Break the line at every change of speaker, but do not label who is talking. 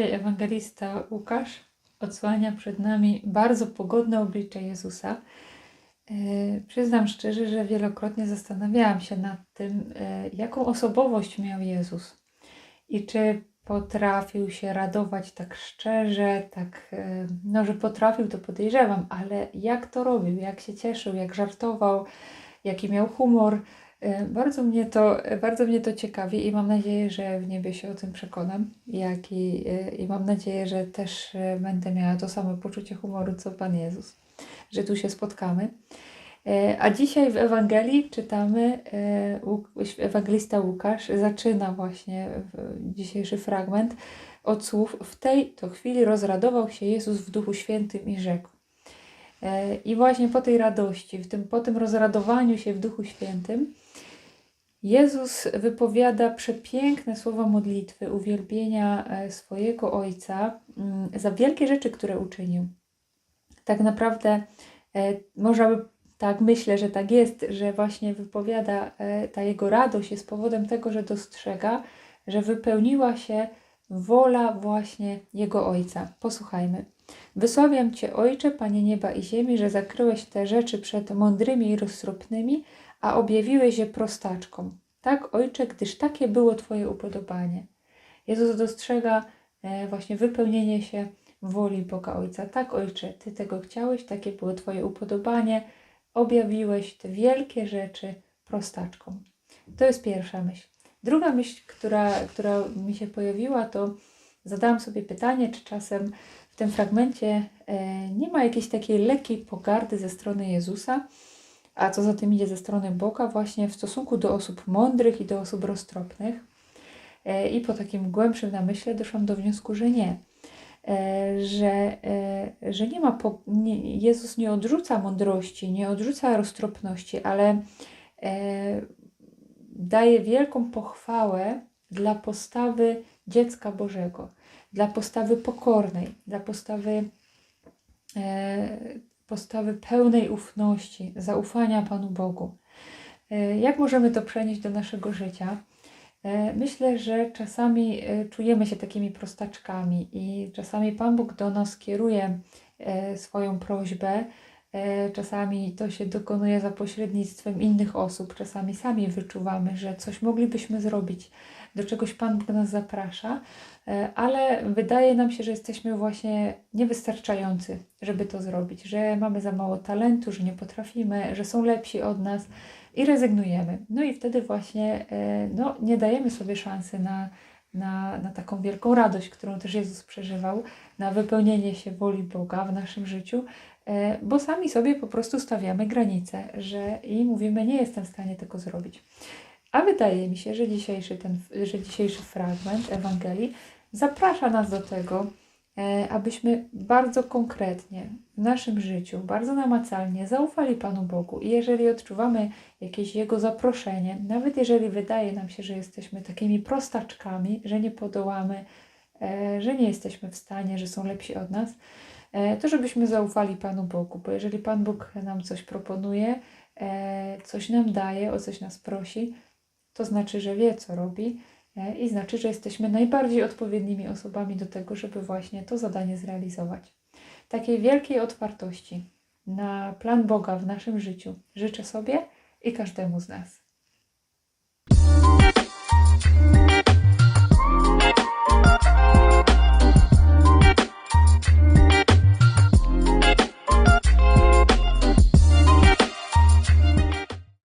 ewangelista Łukasz odsłania przed nami bardzo pogodne oblicze Jezusa. E, Przyznam szczerze, że wielokrotnie zastanawiałam się nad tym, e, jaką osobowość miał Jezus i czy potrafił się radować tak szczerze, tak, e, no, że potrafił, to podejrzewam, ale jak to robił, jak się cieszył, jak żartował, jaki miał humor. E, Bardzo mnie to, bardzo mnie to ciekawi i mam nadzieję, że w niebie się o tym przekonam. Jak i, e, I mam nadzieję, że też e, będę miała to samo poczucie humoru, co Pan Jezus, że tu się spotkamy. E, A dzisiaj w Ewangelii czytamy, e, ewangelista Łukasz zaczyna właśnie dzisiejszy fragment od słów W tej to chwili rozradował się Jezus w Duchu Świętym i rzekł. E, I właśnie po tej radości, w tym, po tym rozradowaniu się w Duchu Świętym, Jezus wypowiada przepiękne słowa modlitwy, uwielbienia e, swojego Ojca mm, za wielkie rzeczy, które uczynił. Tak naprawdę e, można by, tak myślę, że tak jest, że właśnie wypowiada e, ta jego radość jest powodem tego, że dostrzega, że wypełniła się wola właśnie jego Ojca. Posłuchajmy. Wysławiam Cię, Ojcze, Panie nieba i ziemi, że zakryłeś te rzeczy przed mądrymi i roztropnymi, a objawiłeś je prostaczkom. Tak, Ojcze, gdyż takie było Twoje upodobanie. Jezus dostrzega e, właśnie wypełnienie się woli Boga Ojca. Tak, Ojcze, Ty tego chciałeś, takie było Twoje upodobanie, objawiłeś te wielkie rzeczy prostaczkom. To jest pierwsza myśl. Druga myśl, która, która mi się pojawiła, to zadałam sobie pytanie, czy czasem w tym fragmencie e, nie ma jakiejś takiej lekkiej pogardy ze strony Jezusa, a co za tym idzie ze strony Boga, właśnie w stosunku do osób mądrych i do osób roztropnych. E, I po takim głębszym namyśle doszłam do wniosku, że nie. E, Że, e, że nie ma, po, nie, Jezus nie odrzuca mądrości, nie odrzuca roztropności, ale daje wielką pochwałę dla postawy dziecka Bożego, dla postawy pokornej, dla postawy, postawy pełnej ufności, zaufania Panu Bogu. E, jak możemy to przenieść do naszego życia? E, Myślę, że czasami e, czujemy się takimi prostaczkami i czasami Pan Bóg do nas kieruje swoją prośbę. E, Czasami to się dokonuje za pośrednictwem innych osób, czasami sami wyczuwamy, że coś moglibyśmy zrobić, do czegoś Pan Bóg nas zaprasza, e, ale wydaje nam się, że jesteśmy właśnie niewystarczający, żeby to zrobić, że mamy za mało talentu, że nie potrafimy, że są lepsi od nas i rezygnujemy. No i wtedy właśnie e, no, nie dajemy sobie szansy na, na, na taką wielką radość, którą też Jezus przeżywał, na wypełnienie się woli Boga w naszym życiu, e, bo sami sobie po prostu stawiamy granice, że i mówimy, nie jestem w stanie tego zrobić. A wydaje mi się, że dzisiejszy, ten, że dzisiejszy fragment Ewangelii zaprasza nas do tego, abyśmy bardzo konkretnie w naszym życiu, bardzo namacalnie zaufali Panu Bogu. I jeżeli odczuwamy jakieś Jego zaproszenie, nawet jeżeli wydaje nam się, że jesteśmy takimi prostaczkami, że nie podołamy, e, że nie jesteśmy w stanie, że są lepsi od nas, e, to żebyśmy zaufali Panu Bogu, bo jeżeli Pan Bóg nam coś proponuje, e, coś nam daje, o coś nas prosi, to znaczy, że wie, co robi e, E, i znaczy, że jesteśmy najbardziej odpowiednimi osobami do tego, żeby właśnie to zadanie zrealizować. Takiej wielkiej otwartości na plan Boga w naszym życiu życzę sobie i każdemu z nas.